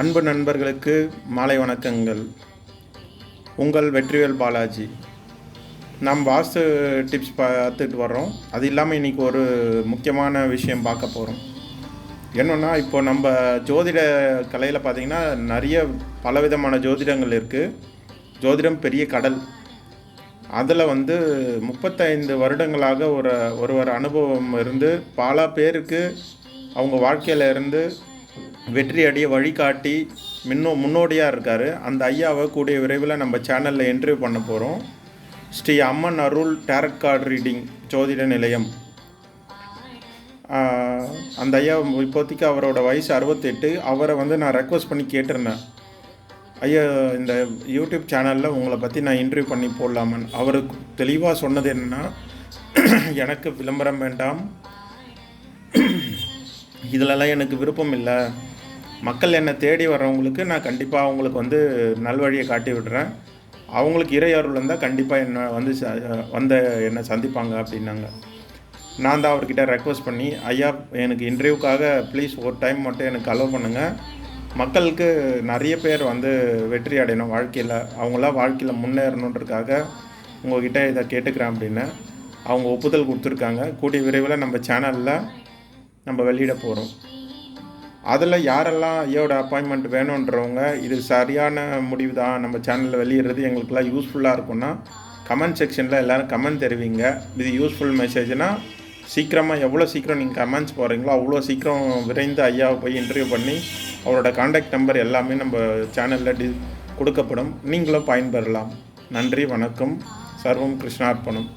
அன்பு நண்பர்களுக்கு மாலை வணக்கங்கள். உங்கள் வெற்றிவேல் பாலாஜி. நாம் வாஸ்து டிப்ஸ் பார்த்துட்டு வர்றோம். அது இல்லாமல் இன்றைக்கி ஒரு முக்கியமான விஷயம் பார்க்க போகிறோம் என்னென்னா இப்போ நம்ம ஜோதிட கலையில் பார்த்திங்கன்னா நிறைய பலவிதமான ஜோதிடங்கள் இருக்குது ஜோதிடம் பெரிய கடல். அதில் வந்து முப்பத்தைந்து வருடங்களாக ஒரு ஒருவர் அனுபவம் இருந்து பல பேருக்கு அவங்க வாழ்க்கையில் இருந்து வெற்றி அடைய வழிகாட்டி முன்னோ முன்னோடியாக இருக்கார். அந்த ஐயாவை கூடிய விரைவில் நம்ம சேனலில் என்ட்ரி பண்ண போகிறோம் Sri Amman Arul tarot card reading ஜோதிட நிலையம். அந்த ஐயா இப்போதைக்கு அவரோட வயசு அறுபத்தெட்டு. அவரை வந்து நான் ரெக்வஸ்ட் பண்ணி கேட்டிருந்தேன். ஐயா இந்த யூடியூப் சேனலில் உங்களை பற்றி நான் இன்டர்வியூ பண்ணி போடலாமன் அவருக்கு தெளிவாக சொன்னது என்னென்னா எனக்கு விளம்பரம் வேண்டாம். இதிலலாம் எனக்கு விருப்பம் இல்லை. மக்கள் என்னை தேடி வர்றவங்களுக்கு நான் கண்டிப்பாக அவங்களுக்கு வந்து நல்வழியை காட்டி விடுறேன். அவங்களுக்கு இறையருள் இருந்தால் கண்டிப்பாக என்னை வந்து ச- என்னை சந்திப்பாங்க அப்படின்னாங்க. நான் தான் அவர்கிட்ட ரெக்வஸ்ட் பண்ணி ஐயா எனக்கு இன்டர்வியூக்காக ப்ளீஸ் ஒரு டைம் மட்டும் எனக்கு அலோவ் பண்ணுங்கள் மக்களுக்கு நிறைய பேர் வந்து வெற்றி அடையணும் வாழ்க்கையில். அவங்களாம் வாழ்க்கையில் முன்னேறணுன்றதுக்காக உங்கள்கிட்ட இதை கேட்டுக்கிறேன் அப்படின்னு அவங்க ஒப்புதல் கொடுத்துருக்காங்க. கூடிய விரைவில் நம்ம சேனலில் நம்ம வெளியிட போகிறோம் அதில் யாரெல்லாம் ஐயோட அப்பாயின்மெண்ட் வேணுன்றவங்க இது சரியான முடிவு தான் நம்ம சேனலில் வெளியிடுறது எங்களுக்கெல்லாம் யூஸ்ஃபுல்லாக இருக்கும்னா கமெண்ட் செக்ஷனில் எல்லோரும் கமெண்ட் தெரிவிங்க. இது யூஸ்ஃபுல் மெசேஜ்னால் சீக்கிரமாக எவ்வளோ சீக்கிரம் நீங்கள் கமெண்ட்ஸ் போகிறீங்களோ அவ்வளோ சீக்கிரம் விரைந்து ஐயாவை போய் இன்டர்வியூ பண்ணி அவரோட காண்டாக்ட் நம்பர் எல்லாமே நம்ம சேனலில் டி கொடுக்கப்படும். நீங்களும் பயன்பெறலாம். நன்றி வணக்கம். சர்வம் கிருஷ்ணார்ப்பணம்